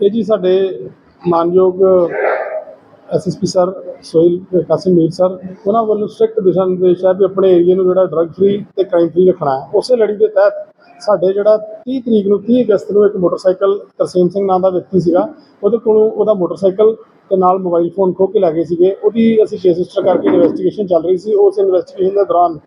ਇਹ ਜੀ ਸਾਡੇ ਮਾਨਯੋਗ SSP sir Sohil Qasim Mir sir, ਉਹਨਾਂ ਵੱਲੋਂ ਸਟ੍ਰਿਕਟ ਦਿਸ਼ਾ ਨਿਰਦੇਸ਼ ਹੈ ਵੀ ਆਪਣੇ ਏਰੀਆ ਨੂੰ ਜਿਹੜਾ ਡਰੱਗ ਫ੍ਰੀ ਤੇ ਕ੍ਰਾਈਮ ਫ੍ਰੀ ਰੱਖਣਾ ਹੈ। ਉਸੇ ਲੜੀ ਦੇ ਤਹਿਤ ਸਾਡੇ ਜਿਹੜਾ 30 ਤਰੀਕ ਨੂੰ 30 ਅਗਸਤ ਨੂੰ ਇੱਕ ਮੋਟਰਸਾਈਕਲ ਤਰਸੇਮ ਸਿੰਘ ਨਾਮ ਦਾ ਵਿਅਕਤੀ ਸੀਗਾ, ਉਹਦੇ ਕੋਲੋਂ ਉਹਦਾ ਮੋਟਰਸਾਈਕਲ ਤੇ ਨਾਲ ਮੋਬਾਈਲ ਫੋਨ ਖੋਹ ਕੇ ਲੈ ਗਏ ਸੀਗੇ। ਉਹਦੀ ਅਸੀਂ ਕੇਸ ਰਜਿਸਟਰ ਕਰਕੇ ਇਨਵੈਸਟੀਗੇਸ਼ਨ ਚੱਲ ਰਹੀ ਸੀ। ਉਸ ਇਨਵੈਸਟੀਗੇਸ਼ਨ ਦੇ ਦੌਰਾਨ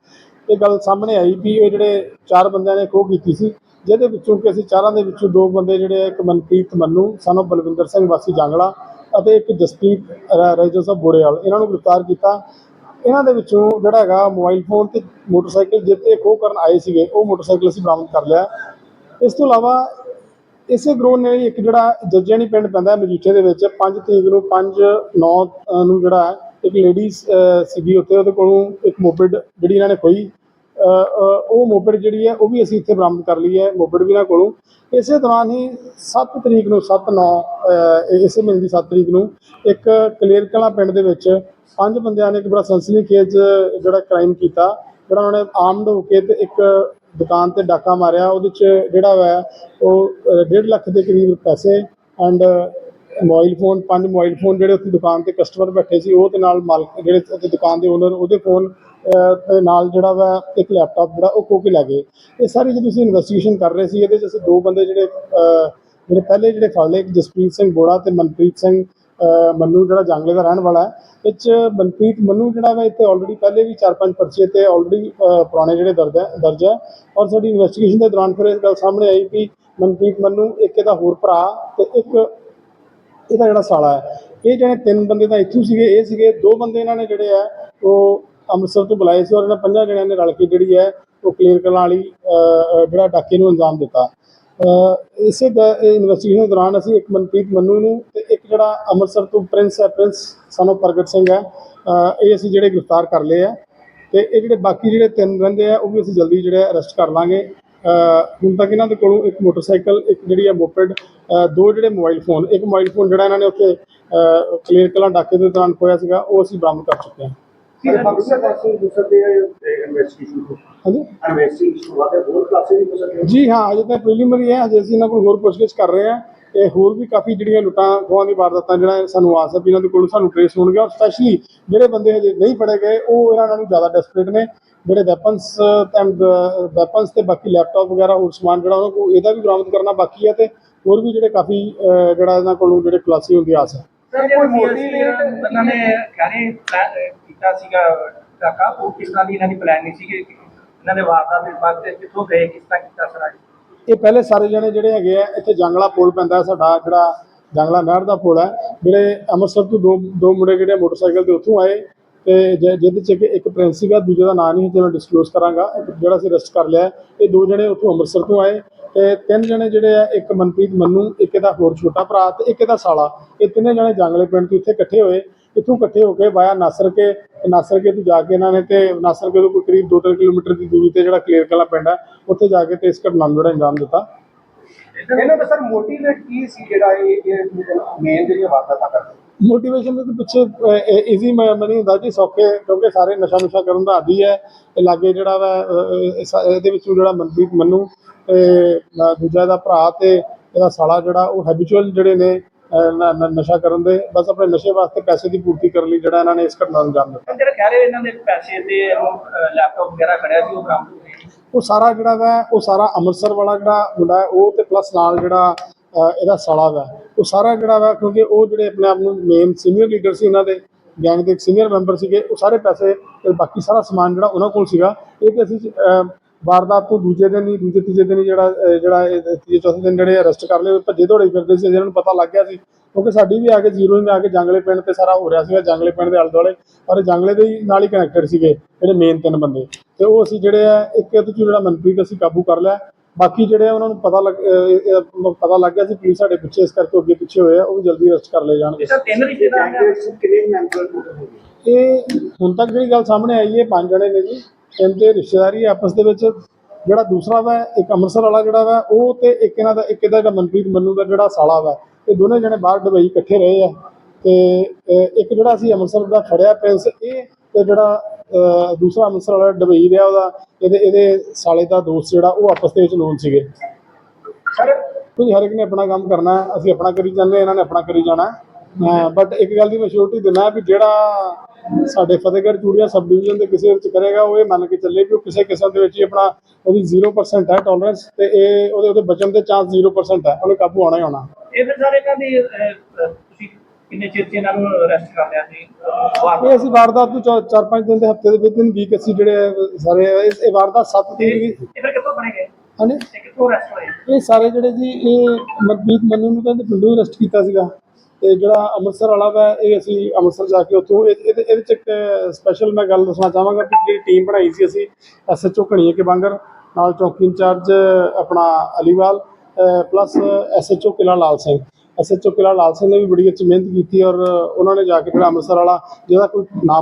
ਇਹ ਗੱਲ ਸਾਹਮਣੇ ਆਈ ਵੀ ਇਹ ਜਿਹੜੇ ਚਾਰ ਬੰਦਿਆਂ ਨੇ ਖੋਹ ਕੀਤੀ ਸੀ ਜਿਹਦੇ ਵਿੱਚੋਂ ਕਿ ਅਸੀਂ ਚਾਰਾਂ ਦੇ ਵਿੱਚੋਂ ਦੋ ਬੰਦੇ ਜਿਹੜੇ ਇੱਕ ਮਨਪ੍ਰੀਤ ਮੰਨੂ ਸਾਨੂੰ ਬਲਵਿੰਦਰ ਸਿੰਘ ਵਾਸੀ ਜਾਂਗਲਾ ਅਤੇ ਇੱਕ ਜਸਪ੍ਰੀਤ ਰਜੋ ਸਾਹਿਬ ਬੋੜੇਵਾਲ। ਇਹਨਾਂ ਨੂੰ ਗ੍ਰਿਫਤਾਰ ਕੀਤਾ। ਇਹਨਾਂ ਦੇ ਵਿੱਚੋਂ ਜਿਹੜਾ ਹੈਗਾ ਮੋਬਾਈਲ ਫੋਨ ਤੇ ਮੋਟਰਸਾਈਕਲ ਜਿੱਤੇ ਖੋਹ ਕਰਨ ਆਏ ਸੀਗੇ, ਉਹ ਮੋਟਰਸਾਈਕਲ ਅਸੀਂ ਬਰਾਮਦ ਕਰ ਲਿਆ। ਇਸ ਤੋਂ ਇਲਾਵਾ ਇਸੇ ਗਰੋਹ ਨੇ ਇੱਕ ਜਿਹੜਾ ਜੱਜਣੀ ਪਿੰਡ ਪੈਂਦਾ ਮਜੀਠੇ ਦੇ ਵਿੱਚ 5 ਤਰੀਕ ਨੂੰ 5 9 ਨੂੰ ਜਿਹੜਾ ਇੱਕ ਲੇਡੀਜ਼ ਸੀਗੀ ਉੱਥੇ, ਉਹਦੇ ਕੋਲੋਂ ਇੱਕ ਮੋਪਿਡ ਜਿਹੜੀ ਇਹਨਾਂ ਨੇ ਖੋਈ ਉਹ ਮੋਪਿਡ ਜਿਹੜੀ ਹੈ, ਉਹ ਵੀ ਅਸੀਂ ਇੱਥੇ ਬਰਾਮਦ ਕਰ ਲਈ ਹੈ, ਮੋਪਿਡ ਵੀ ਇਹਨਾਂ ਕੋਲੋਂ। ਇਸੇ ਦੌਰਾਨ ਹੀ 7 ਤਰੀਕ ਨੂੰ 7 9 ਇਸੇ ਮਹੀਨੇ ਦੀ 7 ਤਰੀਕ ਨੂੰ ਇੱਕ ਕਲੇਰ ਕਲਾਂ ਪਿੰਡ ਦੇ ਵਿੱਚ ਪੰਜ ਬੰਦਿਆਂ ਨੇ ਇੱਕ ਬੜਾ ਸਨਸਨੀਖੇਜ਼ ਜਿਹੜਾ ਕ੍ਰਾਈਮ ਕੀਤਾ, ਜਿਹੜਾ ਉਹਨਾਂ ਨੇ ਆਰਮਡ ਹੋ ਕੇ ਤੇ ਇੱਕ ਦੁਕਾਨ ਤੇ ਡਾਕਾ ਮਾਰਿਆ। ਉਹਦੇ ਚ ਜਿਹੜਾ ਵਾ, ਉਹ 1.5 ਲੱਖ ਦੇ ਕਰੀਬ ਪੈਸੇ ਐਂਡ ਮੋਬਾਈਲ ਫੋਨ, ਪੰਜ ਮੋਬਾਈਲ ਫੋਨ ਜਿਹੜੇ ਉੱਥੇ ਦੁਕਾਨ ਤੇ ਕਸਟਮਰ ਬੈਠੇ ਸੀ, ਉਹ ਤੇ ਨਾਲ ਮਾਲਕ ਜਿਹੜੇ ਉੱਥੇ ਦੁਕਾਨ ਦੇ ਓਨਰ ਉਹਦੇ ਫੋਨ ਤੇ ਨਾਲ ਜਿਹੜਾ ਵਾ ਇੱਕ ਲੈਪਟਾਪ ਜਿਹੜਾ ਉਹ ਕੋਕੇ ਲੈ ਗਏ। ਇਹ ਸਾਰੀ ਜਦੋਂ ਅਸੀਂ ਇਨਵੈਸਟੀਗੇਸ਼ਨ ਕਰ ਰਹੇ ਸੀ, ਇਹਦੇ ਚ ਅਸੀਂ ਦੋ ਬੰਦੇ ਜਿਹੜੇ ਜਿਹੜੇ ਪਹਿਲੇ ਜਿਹੜੇ ਫੜ ਇੱਕ ਜਸਪ੍ਰੀਤ ਸਿੰਘ ਬੋੜਾ ਤੇ ਮਨਪ੍ਰੀਤ ਸਿੰਘ ਮੰਨੂ ਜਿਹੜਾ ਜੰਗਲੇ ਦਾ ਰਹਿਣ ਵਾਲਾ ਹੈ। ਇਹ 'ਚ ਮਨਪ੍ਰੀਤ, ਮੰਨੂ ਜਿਹੜਾ ਵਾ ਇੱਥੇ ਆਲਰੇਡੀ ਪਹਿਲੇ ਵੀ ਚਾਰ ਪੰਜ ਪਰਚੇ ਤੇ ਆਲਰੇਡੀ ਪੁਰਾਣੇ ਜਿਹੜੇ ਦਰਜ ਹੈ ਦਰਜ ਹੈ। ਔਰ ਸਾਡੀ ਇਨਵੈਸਟੀਗੇਸ਼ਨ ਦੇ ਦੌਰਾਨ ਫਿਰ ਇਹ ਗੱਲ ਸਾਹਮਣੇ ਆਈ ਕਿ ਮਨਪ੍ਰੀਤ, ਮੰਨੂ ਇੱਕ ਇਹਦਾ ਹੋਰ ਭਰਾ ਤੇ ਇੱਕ ਇਹਦਾ ਜਿਹੜਾ ਸਾਲਾ ਹੈ। ਇਹ ਜਿਹੜੇ ਤਿੰਨ ਬੰਦੇ ਤਾਂ ਇੱਥੋਂ ਸੀਗੇ, ਇਹ ਸੀਗੇ, ਦੋ ਬੰਦੇ ਇਹਨਾਂ ਨੇ ਜਿਹੜੇ ਆ ਉਹ ਅੰਮ੍ਰਿਤਸਰ ਤੋਂ ਬੁਲਾਏ ਸੀ ਔਰ ਇਹਨਾਂ ਪੰਜਾਂ ਜਣਿਆਂ ਨੇ ਰਲ ਕੇ ਜਿਹੜੀ ਹੈ ਉਹ ਕਲੀਅਰ ਕਰਨ ਵਾਲੀ ਜਿਹੜਾ ਡਾਕੇ ਨੂੰ ਅੰਜਾਮ ਦਿੱਤਾ। ਅਹ, ਇਸੇ ਇਨਵੈਸਟੀਗੇਸ਼ਨ ਦੌਰਾਨ ਅਸੀਂ ਇੱਕ ਮਨਪ੍ਰੀਤ ਮੰਨੂ ਨੂੰ ਤੇ ਇੱਕ ਜਿਹੜਾ ਅੰਮ੍ਰਿਤਸਰ ਤੋਂ ਪ੍ਰਿੰਸ ਹੈ ਪ੍ਰਿੰਸ ਸਾਨੂੰ ਪ੍ਰਗਟ ਸਿੰਘ ਹੈ ਇਹ ਅਸੀਂ ਜਿਹੜੇ ਗ੍ਰਿਫਤਾਰ ਕਰ ਲਏ ਆ ਤੇ ਇਹ ਜਿਹੜੇ ਬਾਕੀ ਜਿਹੜੇ ਤਿੰਨ ਰਹਿੰਦੇ ਆ ਉਹ ਵੀ ਅਸੀਂ ਜਲਦੀ ਜਿਹੜੇ ਅਰੈਸਟ ਕਰ ਲਾਂਗੇ। ਹੁਣ ਤੱਕ ਇਹਨਾਂ ਦੇ ਕੋਲੋਂ ਇੱਕ ਮੋਟਰਸਾਈਕਲ ਇੱਕ ਜਿਹੜੀ ਹੈ ਮੋਪਿਡ ਦੋ ਜਿਹੜੇ ਮੋਬਾਈਲ ਫੋਨ ਇੱਕ ਮੋਬਾਈਲ ਫੋਨ ਜਿਹੜਾ ਇਹਨਾਂ ਨੇ ਉੱਥੇ ਕਲੀਅਰ ਕਲਾਂ ਡਾਕੇ ਦੇ ਦੌਰਾਨ ਖੋਇਆ ਸੀਗਾ ਉਹ ਅਸੀਂ ਬਰਾਮਦ ਕਰ ਚੁੱਕੇ ਹਾਂ। ਜੀ ਹਾਂ ਅਜੇ ਤਾਂ ਪ੍ਰੀਲਿਮਿਨਰੀ ਹੈ ਅਜੇ ਅਸੀਂ ਇਹਨਾਂ ਕੋਲ ਹੋਰ ਪੁੱਛਗਿੱਛ ਕਰ ਰਹੇ ਹਾਂ ਤੇ ਹੋਰ ਵੀ ਕਾਫੀ ਜਿਹੜੀਆਂ ਲੁੱਟਾਂ ਖੋਹਾਂ ਦੀ ਵਾਰਦਾਤਾਂ ਜਿਹੜਾ ਸਾਨੂੰ ਆਸ ਹੈ ਵੀ ਇਹਨਾਂ ਦੇ ਕੋਲ ਸਾਨੂੰ ਟ੍ਰੇਸ ਹੋਣਗੇ ਔਰ ਸਪੈਸ਼ਲੀ ਜਿਹੜੇ ਬੰਦੇ ਹਜੇ ਨਹੀਂ ਫੜੇ ਗਏ ਉਹ ਇਹਨਾਂ ਨਾਲੋਂ ਜ਼ਿਆਦਾ ਡੈਸਪਰੇਟ ਨੇ। ਜਿਹੜੇ ਵੈਪਨਸ ਐਂਡ ਵੈਪਨਸ ਤੇ ਬਾਕੀ ਲੈਪਟਾਪ ਵਗੈਰਾ ਹੋਰ ਸਮਾਨ ਜਿਹੜਾ ਉਹਨਾਂ ਕੋਲ ਇਹਦਾ ਵੀ ਬਰਾਮਦ ਕਰਨਾ ਬਾਕੀ ਹੈ ਤੇ ਹੋਰ ਵੀ ਜਿਹੜੇ ਕਾਫੀ ਜਿਹੜਾ ਇਹਨਾਂ ਕੋਲੋਂ ਜਿਹੜੇ ਖੁਲਾਸੇ ਹੋਣ ਦੀ ਆਸ ਹੈ। ਸਰ, ਕੋਈ ਮੋਟੀ ਇਹਨਾਂ ਨੇ ਕਹਿੰਦੇ ਕੀਤਾ ਸੀਗਾ ਕਾਕਾ ਉਹ ਕਿਸ ਤਰ੍ਹਾਂ ਦੀ ਇਹਨਾਂ ਦੀ ਪਲਾਨ ਸੀਗੀ? ਇਹਨਾਂ ਦੇ ਵਾਰਦਾਤ ਦੇ ਬਾਅਦ ਤੇ ਕਿੱਥੋਂ ਗਏ, ਕਿਸ ਤਰ੍ਹਾਂ ਕੀਤਾ ਸਰ ਇਹ? ਪਹਿਲੇ ਸਾਰੇ ਜਣੇ ਜਿਹੜੇ ਹੈਗੇ ਆ, ਇੱਥੇ ਜੰਗਲਾ ਪੁਲ ਪੈਂਦਾ ਸਾਡਾ, ਜਿਹੜਾ ਜੰਗਲਾ ਨਹਿਰ ਦਾ ਪੁਲ ਹੈ। ਜਿਹੜੇ ਅੰਮ੍ਰਿਤਸਰ ਤੋਂ ਦੋ ਦੋ ਮੁੰਡੇ ਜਿਹੜੇ ਮੋਟਰਸਾਈਕਲ ਤੇ ਉੱਥੋਂ ਆਏ ਤੇ ਜਿਹਦੇ ਚ ਇੱਕ ਪ੍ਰਿੰਸ ਸੀਗਾ ਦੂਜੇ ਦਾ ਨਾਂ ਨਹੀਂ ਜੇ ਮੈਂ ਡਿਸਕਲੋਜ਼ ਕਰਾਂਗਾ ਜਿਹੜਾ ਅਸੀਂ ਅਰੈਸਟ ਕਰ ਲਿਆ ਇਹ ਦੋ ਜਣੇ ਉੱਥੋਂ ਅੰਮ੍ਰਿਤਸਰ ਤੋਂ ਆਏ। ਤੇ ਤਿੰਨ ਜਣੇ ਜਿਹੜੇ ਆ, ਇੱਕ ਮਨਪ੍ਰੀਤ ਮੰਨੂ, ਇੱਕ ਇਹਦਾ ਹੋਰ ਛੋਟਾ ਭਰਾ ਤੇ ਇੱਕ ਇਹਦਾ ਸਾਲਾ। ਇਹ ਤਿੰਨੇ ਜਣੇ ਜੰਗਲੇ ਪਿੰਡ ਤੋਂ ਇੱਥੇ ਇਕੱਠੇ ਹੋਏ। ਇੱਥੋਂ ਇਕੱਠੇ ਹੋ ਕੇ ਵਾਇਆ ਨਾਸਰ ਕੇ ਨਾਸਰ ਕੇ ਤੋਂ ਜਾ ਕੇ ਇਹਨਾਂ ਨੇ ਤੇ ਨਾਸਰ ਕੇ ਤੋਂ ਕੋਈ ਕਰੀਬ 2-3 ਕਿਲੋਮੀਟਰ ਦੀ ਦੂਰੀ ਤੇ ਜਿਹੜਾ ਕਲੀਅਰ ਕਲਾ ਪਿੰਡ ਹੈ ਉੱਥੇ ਜਾ ਕੇ ਤੇ ਇਸ ਘਟਨਾ ਨੂੰ ਜਿਹੜਾ ਅੰਜਾਮ ਦਿੱਤਾ। ਇਹਨਾਂ ਦਾ ਸਰ ਮੋਟੀਵੇਟ ਕੀ ਸੀ ਜਿਹੜਾ ਇਹ ਮੇਨ ਜਿਹੜੀ ਵਾਰਦਾਤਾਂ ਕਰਦੇ? ਮੋਟੀਵੇਸ਼ਨ ਦੇ ਪਿੱਛੇ ਈਜ਼ੀ ਮਨੀ ਹੁੰਦਾ ਜੀ ਸੌਖੇ ਕਿਉਂਕਿ ਸਾਰੇ ਨਸ਼ਾ ਨੁਸ਼ਾ ਕਰਨ ਦਾ ਆਦੀ ਹੈ। ਤੇ ਲਾਗੇ ਜਿਹੜਾ ਵਾ ਇਹਦੇ ਵਿੱਚੋਂ ਜਿਹੜਾ ਮਨਪ੍ਰੀਤ ਮੰਨੂ ਤੇ ਦੂਜਾ ਦਾ ਭਰਾ ਤੇ ਇਹਦਾ ਸਾਲਾ ਜਿਹੜਾ ਉਹ ਹੈਬਿਚੁਅਲ ਜਿਹੜੇ ਨੇ ਨਸ਼ਾ ਕਰਨ ਦੇ ਬਸ ਆਪਣੇ ਨਸ਼ੇ ਵਾਸਤੇ ਪੈਸੇ ਦੀ ਪੂਰਤੀ ਕਰਨ ਲਈ ਜਿਹੜਾ ਇਹਨਾਂ ਨੇ ਇਸ ਘਟਨਾ ਨੂੰ ਅੰਜਾਮ ਦਿੱਤਾ। ਜਿਹੜਾ ਕਹਿ ਰਹੇ ਇਹਨਾਂ ਦੇ ਪੈਸੇ ਤੇ ਲੈਪਟਾਪ ਵਗੈਰਾ ਖੜਿਆ ਸੀ ਉਹ ਬਰਾਮਦ ਹੋ ਗਏ। ਉਹ ਸਾਰਾ ਜਿਹੜਾ ਵਾ ਉਹ ਸਾਰਾ ਅੰਮ੍ਰਿਤਸਰ ਵਾਲਾ ਜਿਹੜਾ ਮੁੰਡਾ ਉਹ ਤੇ ਪਲੱਸ ਨਾਲ ਜਿਹੜਾ ਇਹਦਾ ਸਾਲਾ ਵਾ। ਉਹ ਸਾਰਾ ਜਿਹੜਾ ਵਾ, ਕਿਉਂਕਿ ਉਹ ਜਿਹੜੇ ਆਪਣੇ ਆਪ ਨੂੰ ਮੇਨ ਸੀਨੀਅਰ ਲੀਡਰ ਸੀ ਇਹਨਾਂ ਦੇ ਗੈਂਗ ਦੇ ਸੀਨੀਅਰ ਮੈਂਬਰ ਸੀਗੇ, ਉਹ ਸਾਰੇ ਪੈਸੇ ਤੇ ਬਾਕੀ ਸਾਰਾ ਸਮਾਨ ਜਿਹੜਾ ਉਹਨਾਂ ਕੋਲ ਸੀਗਾ, ਇਹ ਤੇ ਅਸੀਂ ਵਾਰਦਾਤ ਤੋਂ ਦੂਜੇ ਦਿਨ ਹੀ, ਦੂਜੇ ਤੀਜੇ ਦਿਨ ਹੀ ਜਿਹੜਾ ਜਿਹੜਾ ਤੀਜੇ ਚੌਥੇ ਦਿਨ ਜਿਹੜੇ ਅਰੈਸਟ ਕਰ ਲਏ ਉਹ ਭੱਜੇ ਦੌੜੇ ਫਿਰਦੇ ਸੀ ਜਿਹਨਾਂ ਨੂੰ ਪਤਾ ਲੱਗ ਗਿਆ ਸੀ, ਕਿਉਂਕਿ ਸਾਡੀ ਵੀ ਆ ਕੇ ਜ਼ੀਰੋ ਹੀ ਆ ਕੇ ਜੰਗਲੇ ਪਿੰਡ ਤੇ ਸਾਰਾ ਹੋ ਰਿਹਾ ਸੀਗਾ, ਜੰਗਲੇ ਪਿੰਡ ਦੇ ਆਲੇ ਦੁਆਲੇ ਪਰ ਜੰਗਲੇ ਦੇ ਨਾਲ ਹੀ ਕਨੈਕਟਡ ਸੀਗੇ, ਜਿਹੜੇ ਮੇਨ ਤਿੰਨ ਬੰਦੇ। ਤੇ ਉਹ ਅਸੀਂ ਜਿਹੜੇ ਆ, ਇੱਕ ਇਹਦੇ 'ਚੋਂ ਜਿਹੜਾ ਮਨਪ੍ਰੀਤ ਅਸੀਂ ਕਾਬੂ ਕਰ ਲਿਆ ਬਾਕੀ ਜਿਹੜੇ ਆ ਉਹਨਾਂ ਨੂੰ ਪਤਾ ਲੱਗ ਅਹ, ਪਤਾ ਲੱਗ ਗਿਆ ਸੀ ਪੁਲਿਸ ਸਾਡੇ ਪਿੱਛੇ ਇਸ ਕਰਕੇ ਅੱਗੇ ਪਿੱਛੇ ਹੋਏ ਆ ਉਹ ਵੀ ਜਲਦੀ ਅਰੈਸਟ ਕਰ ਲਏ ਜਾਣਗੇ। ਸਰ ਤਿੰਨ ਰਿਸ਼ਤੇਦਾਰ ਨੇ? ਕਿੰਨੇ ਮੈਂਬਰ ਹੋਣਗੇ ਇਹ ਹੁਣ ਤੱਕ ਜਿਹੜੀ ਗੱਲ ਸਾਹਮਣੇ ਆਈ ਹੈ ਪੰਜ ਜਣੇ ਨੇ ਜੀ। ਤਿੰਨ ਤੇ ਰਿਸ਼ਤੇਦਾਰੀ ਹੈ ਆਪਸ ਦੇ ਵਿੱਚ। ਜਿਹੜਾ ਦੂਸਰਾ ਵਾ ਇੱਕ ਅੰਮ੍ਰਿਤਸਰ ਵਾਲਾ ਜਿਹੜਾ ਵਾ ਉਹ ਤੇ ਇੱਕ ਇਹਨਾਂ ਦਾ ਇੱਕ ਇਹਦਾ ਜਿਹੜਾ ਮਨਪ੍ਰੀਤ ਮੰਨੂ ਦਾ ਜਿਹੜਾ ਸਾਲਾ ਵਾ ਇਹ ਦੋਨੇ ਜਣੇ ਬਾਹਰ ਦੁਬਈ ਇਕੱਠੇ ਰਹੇ ਆ। ਤੇ ਅਹ, ਇੱਕ ਜਿਹੜਾ ਸੀ ਅੰਮ੍ਰਿਤਸਰ ਦਾ ਫੜਿਆ ਪ੍ਰਿੰਸ ਇਹ ਤੇ ਜਿਹੜਾ ਦੂਸਰਾ ਅੰਮ੍ਰਿਤਸਰ ਵਾਲਾ ਦੁਬਈ ਰਿਹਾ ਉਹਦਾ ਇਹਦੇ ਇਹਦੇ ਸਾਲੇ ਦਾ ਦੋਸਤ ਜਿਹੜਾ ਉਹ ਆਪਸ ਦੇ ਵਿੱਚ ਨੋਨ ਸੀਗੇ। ਸਰ? ਕੋਈ ਹਰ ਇੱਕ ਨੇ ਆਪਣਾ ਕੰਮ ਕਰਨਾ ਹੈ ਅਸੀਂ ਆਪਣਾ ਕਰੀ ਜਾਂਦੇ ਇਹਨਾਂ ਨੇ ਆਪਣਾ ਕਰੀ ਜਾਣਾ। ਬਟ ਇੱਕ ਗੱਲ ਦੀ ਮੈਂ ਸ਼ੋਰਟੀ ਦਿੰਦਾ ਵੀ ਜਿਹੜਾ ਸਾਡੇ ਫਤਿਹਗੜ੍ਹ ਚੂੜੀਆਂ ਸਬ ਡਿਵੀਜ਼ਨ ਦੇ ਕਿਸੇ ਵਿੱਚ ਕਰੇਗਾ ਉਹ ਇਹ ਮੰਨ ਕੇ ਚੱਲੇ ਕਿ ਉਹ ਕਿਸੇ ਕਿਸਮ ਦੇ ਵਿੱਚ ਹੀ ਆਪਣਾ ਉਹਦੀ 0% ਹੈ ਟੋਲਰੈਂਸ ਤੇ ਇਹ ਉਹਦੇ ਉਹਦੇ ਬਚਣ ਦੇ ਚਾਂਸ 0% ਹੈ ਉਹਨੇ ਕਾਬੂ ਆਉਣਾ ਹੀ ਆਉਣਾ। ਇਹ ਫਿਰ ਸਾਰੇ ਇਹਨਾਂ ਦੀ ਕਿੰਨੇ ਚਿਰ 'ਚ ਇਹਨਾਂ ਨੂੰ ਅਰੈਸਟ ਕਰ ਲਿਆ ਸੀ? ਇਹ ਅਸੀਂ ਵਾਰਦਾਤ ਨੂੰ ਚਾ- ਚਾਰ ਪੰਜ ਦਿਨ ਦੇ ਹਫ਼ਤੇ ਦੇ ਵਿੱਚ ਦਿਨ ਵੀਕ ਅਸੀਂ ਜਿਹੜੇ ਸਾਰੇ ਇਹ ਵਾਰਦਾਤ 7 ਤਰੀਕ ਦੀ ਇਹ ਫਿਰ ਕਿੱਥੋਂ ਬਣੇ ਗਏ? ਹਾਂਜੀ? ਕਿੱਥੋਂ ਅਰੈਸਟ ਹੋਏ? ਇਹ ਸਾਰੇ ਜਿਹੜੇ ਜੀ ਇਹ ਮਨਪ੍ਰੀਤ ਮੰਨੂ ਨੂੰ ਤਾਂ ਪਿੰਡੋਂ ਅਰੈਸਟ ਕੀਤਾ ਸੀਗਾ। ਤੇ ਜਿਹੜਾ ਅੰਮ੍ਰਿਤਸਰ ਵਾਲਾ ਵਾ ਇਹ ਅਸੀਂ ਅੰਮ੍ਰਿਤਸਰ ਜਾ ਕੇ ਉੱਥੋਂ ਇਹ- ਇਹਦੇ ਇਹਦੇ ਚ ਇੱਕ ਸਪੈਸ਼ਲ ਮੈਂ ਗੱਲ ਦੱਸਣਾ ਚਾਹਾਂਗਾ ਕਿ ਜਿਹੜੀ ਟੀਮ ਬਣਾਈ ਸੀ ਅਸੀਂ ਐਸਐਚਓ ਘਣੀਏ ਕੇ ਬਾਂਗਰ ਨਾਲ ਚੌਕੀ ਇੰਚਾਰਜ ਆਪਣਾ ਅਲੀਵਾਲ ਪਲੱਸ ਐਸਐਚਓ ਕਿਲਾ ਲਾਲ ਸਿੰਘ। ਐਸਐਚਓ ਕਿਲਾ ਲਾਲ ਸਿੰਘ ਨੇ ਵੀ ਬੜੀ ਅੱਛੀ ਮਿਹਨਤ ਕੀਤੀ ਔਰ ਉਹਨਾਂ ਨੇ ਜਾ ਕੇ ਜਿਹੜਾ ਅੰਮ੍ਰਿਤਸਰ ਵਾਲਾ, ਜਿਹਦਾ ਕੋਈ ਨਾ